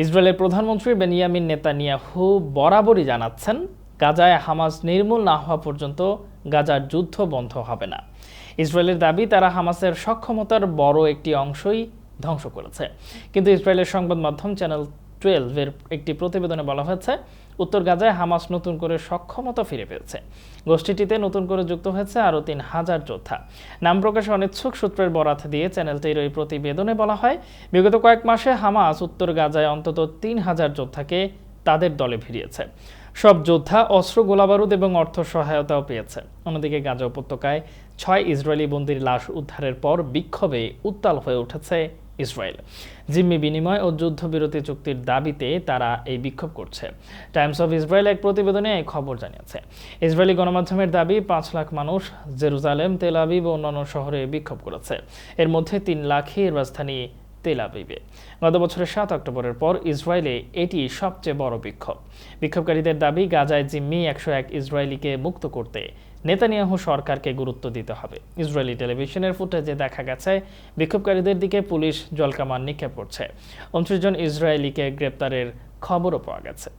ইসরায়েলের প্রধানমন্ত্রী Benjamin Netanyahu বরাবরই জানাচ্ছেন, গাজায় হামাস নির্মূল না হওয়া পর্যন্ত গাজার যুদ্ধ বন্ধ হবে না। ইসরায়েলের দাবি, তারা হামাসের সক্ষমতার বড় একটি অংশই ধ্বংস করেছে। কিন্তু ইসরায়েলের সংবাদ মাধ্যম চ্যানেল টুয়েলভের একটি প্রতিবেদনে বলা হয়েছে, উত্তর গাজায় হামাস নতুন করে সক্ষমতা ফিরে পেয়েছে। গোষ্ঠীটিতে নতুন করে যুক্ত হয়েছে আরও তিন হাজার যোদ্ধা। নাম প্রকাশে অনিচ্ছুক সূত্রের বরাত দিয়ে চ্যানেলটির ওই প্রতিবেদনে বলা হয়, বিগত কয়েক মাসে হামাস উত্তর গাজায় অন্তত তিন হাজার যোদ্ধাকে তাদের দলে ফিরিয়েছে সব যোদ্ধা, অস্ত্র, গোলাবারুদ এবং অর্থ সহায়তাও পেয়েছে। অন্যদিকে গাজা উপত্যকায় ছয় ইসরায়েলি বন্দির লাশ উদ্ধারের পর বিক্ষোভে উত্তাল হয়ে উঠেছে ইসরায়েল। জিম্মি বিনিময় ও যুদ্ধবিরতি চুক্তির দাবিতে তারা এই বিক্ষোভ করছে। টাইমস অফ ইসরায়েল এক প্রতিবেদনে এই খবর জানিয়েছে। ইসরায়েলি গণমাধ্যমের দাবি, পাঁচ লাখ মানুষ জেরুজালেম, তেল আবিব ও অন্যান্য শহরে বিক্ষোভ করেছে। এর মধ্যে তিন লাখই রাজধানী তেল আবিবে। গত বছরের সাত অক্টোবরের পর ইসরায়েলে এটি সবচেয়ে বড় বিক্ষোভ। বিক্ষোভকারীদের দাবি, গাজায় জিম্মি একশো এক ইসরায়েলিকে মুক্ত করতে নেতানিয়াহু সরকারকে গুরুত্ব দিতে হবে। ইসরায়েলি টেলিভিশনের ফুটেজে দেখা গেছে, বিক্ষোভকারীদের দিকে পুলিশ জলকামান নিক্ষেপ করছে। উনত্রিশ জন ইসরায়েলিকে গ্রেপ্তারের খবরও পাওয়া গেছে।